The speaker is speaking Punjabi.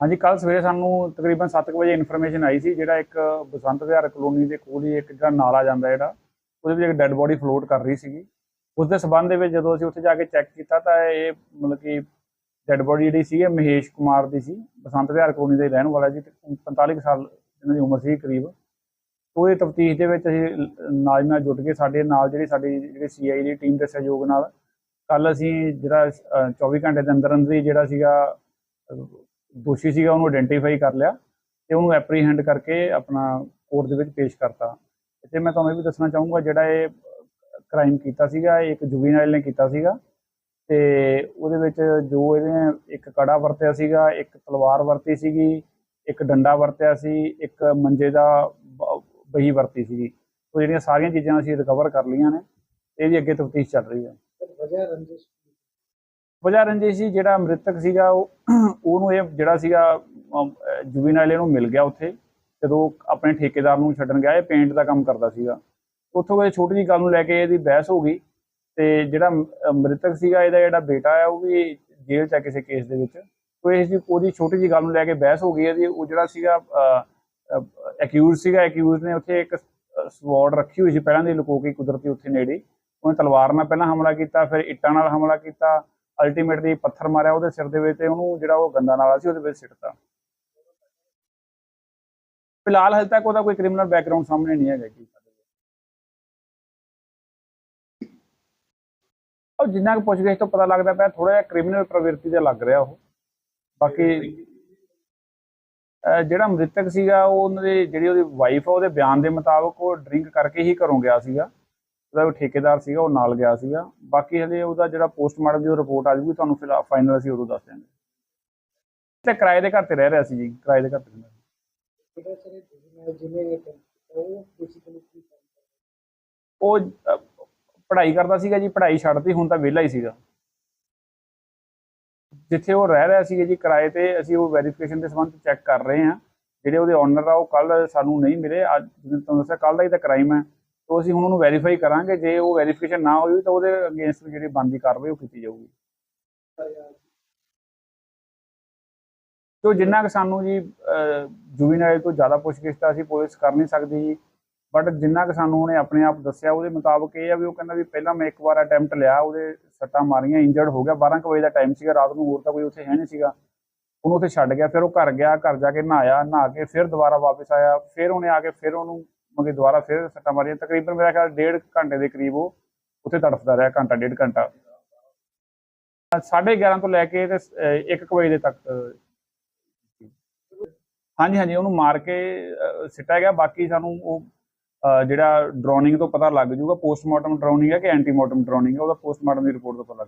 ਹਾਂਜੀ ਕੱਲ ਸਵੇਰੇ ਸਾਨੂੰ ਤਕਰੀਬਨ 7 ਵਜੇ ਇਨਫੋਰਮੇਸ਼ਨ ਆਈ ਸੀ ਜਿਹੜਾ ਇੱਕ ਬਸੰਤ ਵਿਹਾਰ ਕਲੋਨੀ ਦੇ ਕੋਲ ਹੀ ਇੱਕ ਜਿਹੜਾ ਨਾਲਾ ਜਾਂਦਾ ਜਿਹੜਾ ਉਹਦੇ ਵਿੱਚ ਇੱਕ ਡੈੱਡ ਬੋਡੀ ਫਲੋਟ ਕਰ ਰਹੀ ਸੀਗੀ। ਉਸ ਦੇ ਸਬੰਧ ਦੇ ਵਿੱਚ ਜਦੋਂ ਅਸੀਂ ਉੱਥੇ ਜਾ ਕੇ ਚੈੱਕ ਕੀਤਾ ਤਾਂ ਇਹ ਮਤਲਬ ਕਿ ਡੈੱਡ ਬੋਡੀ ਜਿਹੜੀ ਸੀ ਇਹ ਮਹੇਸ਼ ਕੁਮਾਰ ਦੀ ਸੀ ਬਸੰਤ ਵਿਹਾਰ ਕਲੋਨੀ ਦੇ ਰਹਿਣ ਵਾਲਾ ਜੀ ਤੇ 45 ਕੁ ਸਾਲ ਇਹਨਾਂ ਦੀ ਉਮਰ ਸੀ ਕਰੀਬ। ਉਹਦੇ ਤਫਤੀਸ਼ ਦੇ ਵਿੱਚ ਅਸੀਂ ਲ- ਨਾਲ ਦੀ ਨਾਲ ਜੁਟ ਕੇ ਸਾਡੇ ਨਾਲ ਜਿਹੜੀ ਸਾਡੀ ਜਿਹੜੀ ਸੀਆਈ ਦੀ ਟੀਮ ਦੇ ਸਹਿਯੋਗ ਨਾਲ ਕੱਲ ਅਸੀਂ ਜਿਹੜਾ ਅ, 24 ਘੰਟੇ ਦੇ ਅੰਦਰ ਅੰਦਰ ਹੀ ਜਿਹੜਾ ਸੀਗਾ ਦੋਸ਼ੀ ਸੀਗਾ, ਉਹਨੂੰ ਆਇਡੈਂਟੀਫਾਈ ਕਰ ਲਿਆ ਤੇ ਉਹਨੂੰ ਐਪਰੀਹੈਂਡ ਕਰਕੇ ਆਪਣਾ ਕੋਰਟ ਦੇ ਵਿੱਚ ਪੇਸ਼ ਕਰਤਾ। ਤੇ ਮੈਂ ਤੁਹਾਨੂੰ ਇਹ ਵੀ ਦੱਸਣਾ ਚਾਹੂੰਗਾ, ਜਿਹੜਾ ਇਹ ਕ੍ਰਾਈਮ ਕੀਤਾ ਸੀਗਾ, ਇਹ ਇੱਕ ਜੁਵੀਨਾਈਲ ਨੇ ਕੀਤਾ ਸੀਗਾ ਤੇ ਉਹਦੇ ਵਿੱਚ ਜੋ ਇਹਨੇ ਇੱਕ ਕੜਾ ਵਰਤਿਆ ਸੀਗਾ, ਇੱਕ ਤਲਵਾਰ ਵਰਤੀ ਸੀਗੀ, ਇੱਕ ਡੰਡਾ ਵਰਤਿਆ ਸੀ, ਇੱਕ ਮੰਜੇ ਦਾ ਬਹੀ ਵਰਤੀ ਸੀਗੀ। ਉਹ ਜਿਹੜੀਆਂ ਸਾਰੀਆਂ ਚੀਜ਼ਾਂ ਅਸੀਂ ਰਿਕਵਰ ਕਰ ਲਈਆਂ ਨੇ ਇਹਦੀ ਅੱਗੇ ਤਫਤੀਸ਼ ਚੱਲ ਰਹੀ ਹੈ। ਵਜ੍ਹਾ ਰੰਜਿਸ਼ ਵਜ੍ਹਾ ਰੰਜਿਸ਼ ਜੀ ਜਿਹੜਾ ਮ੍ਰਿਤਕ ਸੀਗਾ, ਉਹ ਉਹਨੂੰ ਇਹ ਜਿਹੜਾ ਸੀਗਾ ਜੁਵੀਨਾਈਲ ਇਹਨੂੰ ਮਿਲ ਗਿਆ ਉੱਥੇ। ਜਦੋਂ ਆਪਣੇ ਠੇਕੇਦਾਰ ਨੂੰ ਛੱਡਣ ਗਿਆ, ਇਹ ਪੇਂਟ ਦਾ ਕੰਮ ਕਰਦਾ ਸੀਗਾ। ਉੱਥੋਂ ਕੋਈ ਛੋਟੀ ਜਿਹੀ ਗੱਲ ਨੂੰ ਲੈ ਕੇ ਇਹਦੀ ਬਹਿਸ ਹੋ ਗਈ ਤੇ ਜਿਹੜਾ ਮ੍ਰਿਤਕ ਸੀਗਾ, ਇਹਦਾ ਜਿਹੜਾ ਬੇਟਾ ਆ, ਉਹ ਵੀ ਜੇਲ੍ਹ 'ਚ ਹੈ ਕਿਸੇ ਕੇਸ ਦੇ ਵਿੱਚ। ਤੋ ਇਸ ਦੀ ਉਹਦੀ ਛੋਟੀ ਜਿਹੀ ਗੱਲ ਨੂੰ ਲੈ ਕੇ ਬਹਿਸ ਹੋ ਗਈ ਇਹਦੀ। ਉਹ ਜਿਹੜਾ ਸੀਗਾ ਐਕਿਊਜ਼ ਸੀਗਾ ਐਕਿਊਜ਼ ਨੇ ਉੱਥੇ ਇੱਕ ਸਵਾਰਡ ਰੱਖੀ ਹੋਈ ਸੀ। ਪਹਿਲਾਂ ਦੀ ਲੁਕੋ ਕੇ ਕੁਦਰਤੀ ਉੱਥੇ ਨੇੜੇ। ਉਹਨੇ ਤਲਵਾਰ ਨਾਲ ਪਹਿਲਾਂ ਹਮਲਾ ਕੀਤਾ, ਫਿਰ ਇੱਟਾਂ ਨਾਲ ਹਮਲਾ ਕੀਤਾ। ਅਲਟੀਮੇਟਲੀ ਪੱਥਰ ਮਾਰਿਆ ਉਹਦੇ ਸਿਰ ਦੇ ਵਿੱਚ ਤੇ ਉਹਨੂੰ ਜਿਹੜਾ ਉਹ ਗੰਦਾ ਨਾਲਾ ਸੀ ਉਹਦੇ ਵਿੱਚ ਸਿੱਟਤਾ। ਫਿਲਹਾਲ ਹਜੇ ਤੱਕ ਉਹਦਾ ਕੋਈ ਕ੍ਰਿਮੀਨਲ ਬੈਕਗ੍ਰਾਉਂਡ ਸਾਹਮਣੇ ਨਹੀਂ ਹੈਗਾ ਜੀ। ਉਹ ਜਿੰਨਾ ਕੁ ਪੁੱਛਗਿੱਛ ਤੋਂ ਪਤਾ ਲੱਗਦਾ ਪਿਆ ਥੋੜਾ ਜਿਹਾ ਕ੍ਰਿਮੀਨਲ ਪ੍ਰਵਿਰਤੀ ਦਾ ਲੱਗ ਰਿਹਾ ਉਹ। ਬਾਕੀ ਜਿਹੜਾ ਮ੍ਰਿਤਕ ਸੀਗਾ, ਉਹ ਉਹਨਾਂ ਦੇ ਜਿਹੜੀ ਉਹਦੀ ਵਾਈਫ ਆ, ਉਹਦੇ ਬਿਆਨ ਦੇ ਮੁਤਾਬਕ ਉਹ ਡਰਿੰਕ ਕਰਕੇ ਹੀ ਘਰੋਂ ਗਿਆ ਸੀਗਾ। ਉਹਦਾ ਜੋ ਠੇਕੇਦਾਰ ਸੀਗਾ ਉਹ ਨਾਲ ਗਿਆ ਸੀਗਾ। ਬਾਕੀ ਹਲੇ ਉਹਦਾ ਜਿਹੜਾ ਪੋਸਟਮਾਰਟਮ ਦੀ ਰਿਪੋਰਟ ਆ ਜੂਗੀ ਤੁਹਾਨੂੰ ਫਿਲਹਾਲ ਫਾਈਨਲ ਅਸੀਂ ਉਦੋਂ ਦੱਸ ਦਿਆਂਗੇ। ਤੇ ਕਿਰਾਏ ਦੇ ਘਰ ਤੇ ਰਹਿ ਰਿਹਾ ਸੀ ਜੀ ਕਿਰਾਏ ਦੇ ਘਰ ਤੇ ਰਹਿੰਦਾ ਉਹ ਉਹ ਪੜ੍ਹਾਈ ਕਰਦਾ ਸੀਗਾ ਜੀ ਪੜ੍ਹਾਈ ਛੱਡਤੀ ਹੁਣ ਤਾਂ ਵਿਹਲਾ ਹੀ ਸੀਗਾ। ਜਿੱਥੇ ਉਹ ਰਹਿ ਰਿਹਾ ਸੀਗਾ ਜੀ ਕਿਰਾਏ ਤੇ ਅਸੀਂ ਉਹ ਵੈਰੀਫਿਕੇਸ਼ਨ ਦੇ ਸੰਬੰਧ ਚੈੱਕ ਕਰ ਰਹੇ ਹਾਂ। ਜਿਹੜੇ ਉਹਦੇ ਓਨਰ ਆ ਉਹ ਕੱਲ ਸਾਨੂੰ ਨਹੀਂ ਮਿਲੇ ਅੱਜ ਜਿਵੇਂ ਤੁਹਾਨੂੰ ਦੱਸਿਆ ਕੱਲ ਦਾ ਹੀ ਤਾਂ ਕ੍ਰਾਈਮ ਹੈ ਤੋਂ ਅਸੀਂ ਹੁਣ ਉਹਨੂੰ ਵੈਰੀਫਾਈ ਕਰਾਂਗੇ, ਜੇ ਉਹ ਵੈਰੀਫਿਕੇਸ਼ਨ ਨਾ ਹੋਈ ਤਾਂ ਉਹਦੇ ਅਗੇਂਸਟ ਜਿਹੜੀ ਬਣਦੀ ਕਾਰਵਾਈ ਉਹ ਕੀਤੀ ਜਾਊਗੀ। ਤੋ ਜਿੰਨਾ ਕਿ ਸਾਨੂੰ ਜੀ ਜੁਵੀਨਾਈਲ ਤੋਂ ਜ਼ਿਆਦਾ ਪੁੱਛਗਿੱਛ ਤਾਂ ਅਸੀਂ ਪੁਲਿਸ ਕਰ ਨਹੀਂ ਸਕਦੀ ਜੀ। ਬਟ ਜਿੰਨਾ ਕਿ ਸਾਨੂੰ ਉਹਨੇ ਆਪਣੇ ਆਪ ਦੱਸਿਆ, ਉਹਦੇ ਮੁਤਾਬਕ ਇਹ ਆ ਵੀ ਉਹ ਕਹਿੰਦਾ ਵੀ ਪਹਿਲਾਂ ਮੈਂ ਇੱਕ ਵਾਰ ਅਟੈਂਪਟ ਲਿਆ, ਉਹਦੇ ਸੱਟਾਂ ਮਾਰੀਆਂ ਇੰਜਰਡ ਹੋ ਗਿਆ। 12 ਕੁ ਵਜੇ ਦਾ ਟਾਈਮ ਸੀਗਾ, ਰਾਤ ਨੂੰ ਹੋਰ ਤਾਂ ਕੋਈ ਉੱਥੇ ਹੈ ਨਹੀਂ ਸੀਗਾ। ਉਹਨੂੰ ਉੱਥੇ ਛੱਡ ਗਿਆ, ਫਿਰ ਉਹ ਘਰ ਗਿਆ, ਘਰ ਜਾ ਕੇ ਨਹਾਇਆ, ਨਹਾ ਕੇ ਫਿਰ ਦੁਬਾਰਾ ਵਾਪਸ ਆਇਆ, ਫਿਰ ਉਹਨੇ ਆ ਕੇ ਫਿਰ ਉਹਨੂੰ ਮਗੇ ਦੁਬਾਰਾ ਫਿਰ ਸੱਟਾਂ ਮਾਰੀਆਂ। ਤਕਰੀਬਨ ਮੇਰਾ ਖਿਆਲ ਡੇਢ ਘੰਟੇ ਦੇ ਕਰੀਬ ਉਹ ਉੱਥੇ ਤੜਫਦਾ ਰਿਹਾ ਘੰਟਾ ਡੇਢ ਘੰਟਾ। ਸਾਢੇ 11 ਤੋਂ ਲੈ ਕੇ ਤੇ 1 ਵਜੇ ਦੇ ਤੱਕ ਹਾਂਜੀ ਹਾਂਜੀ ਉਹਨੂੰ ਮਾਰ ਕੇ ਅਹ, ਸਿੱਟਿਆ ਗਿਆ। ਬਾਕੀ ਸਾਨੂੰ ਉਹ ਜਿਹੜਾ ਡਰੋਨਿੰਗ ਤੋਂ ਪਤਾ ਲੱਗ ਜੂਗਾ ਪੋਸਟਮਾਰਟਮ ਡਰੋਨਿੰਗ ਹੈ ਕਿ ਐਂਟੀਮਾਰਟਮ ਡਰੋਨਿੰਗ ਹੈ ਉਹਦਾ ਪੋਸਟਮਾਰਟਮ ਦੀ ਰਿਪੋਰਟ ਤੋਂ ਪਤਾ ਲੱਗ